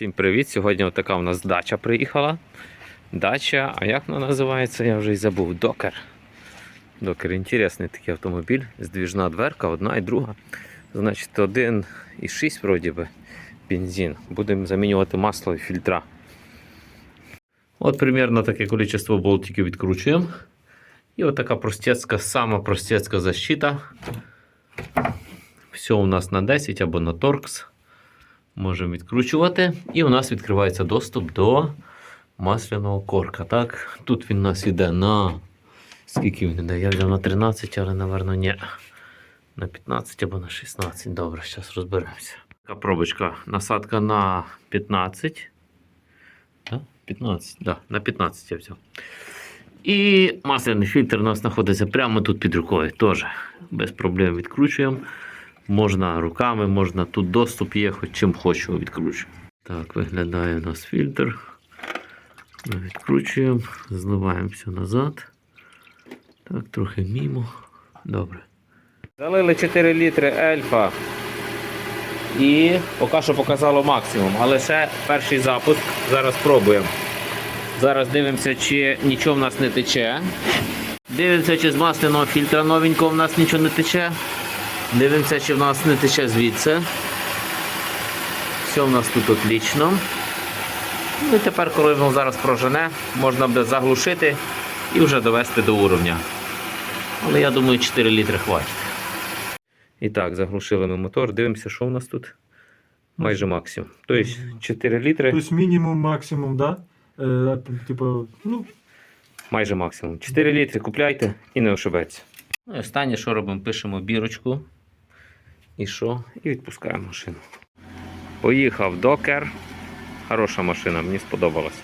Всім привіт! Сьогодні така у нас дача приїхала. Дача, а як вона називається, я вже й забув. Докер. Докер інтересний такий автомобіль. Здвіжна дверка, одна і друга. Значить, 1,6 вроді би бензин. Будемо замінювати масло і фільтра. От примерно таке кількість болтиків відкручуємо. І от така простецька, сама простецька защита. Все у нас на 10 або на торкс. Можемо відкручувати. І у нас відкривається доступ до масляного корка. Так? Тут він у нас йде на. Скільки він йде? Я взяв на 13, але, напевно, ні. На 15 або на 16. Добре, зараз розберемося. Така пробочка. Насадка на 15. Так? 15, да, на 15 я взяв. І масляний фільтр у нас знаходиться прямо тут під рукою. Теж без проблем відкручуємо. Можна руками, можна тут доступ є, хоч чим хочу відкручую. Так, виглядає у нас фільтр. Ми відкручуємо, зливаємо все назад. Так, трохи мімо. Добре. Залили 4 літри ельфа. І поки що показало максимум. Але ще перший запуск. Зараз пробуємо. Зараз дивимося, чи нічого в нас не тече. Дивимося, чи з масляного фільтра новенького в нас нічого не тече. Дивимося, чи в нас не тече звідси. Все в нас тут отлично. Ну і тепер, коли воно зараз прожене, можна буде заглушити і вже довести до уровня. Але я думаю, 4 літри хватить. І так, заглушили ми мотор. Дивимося, що у нас тут. Майже максимум. Тобто 4 літри, То есть минимум, максимум, да? Э, типа, ну, майже максимум. 4 літри купляйте і не ошибеться. Ну і останнє, що робимо, пишемо бірочку. І що? І відпускаємо машину. Поїхав докер. Хороша машина, мені сподобалась.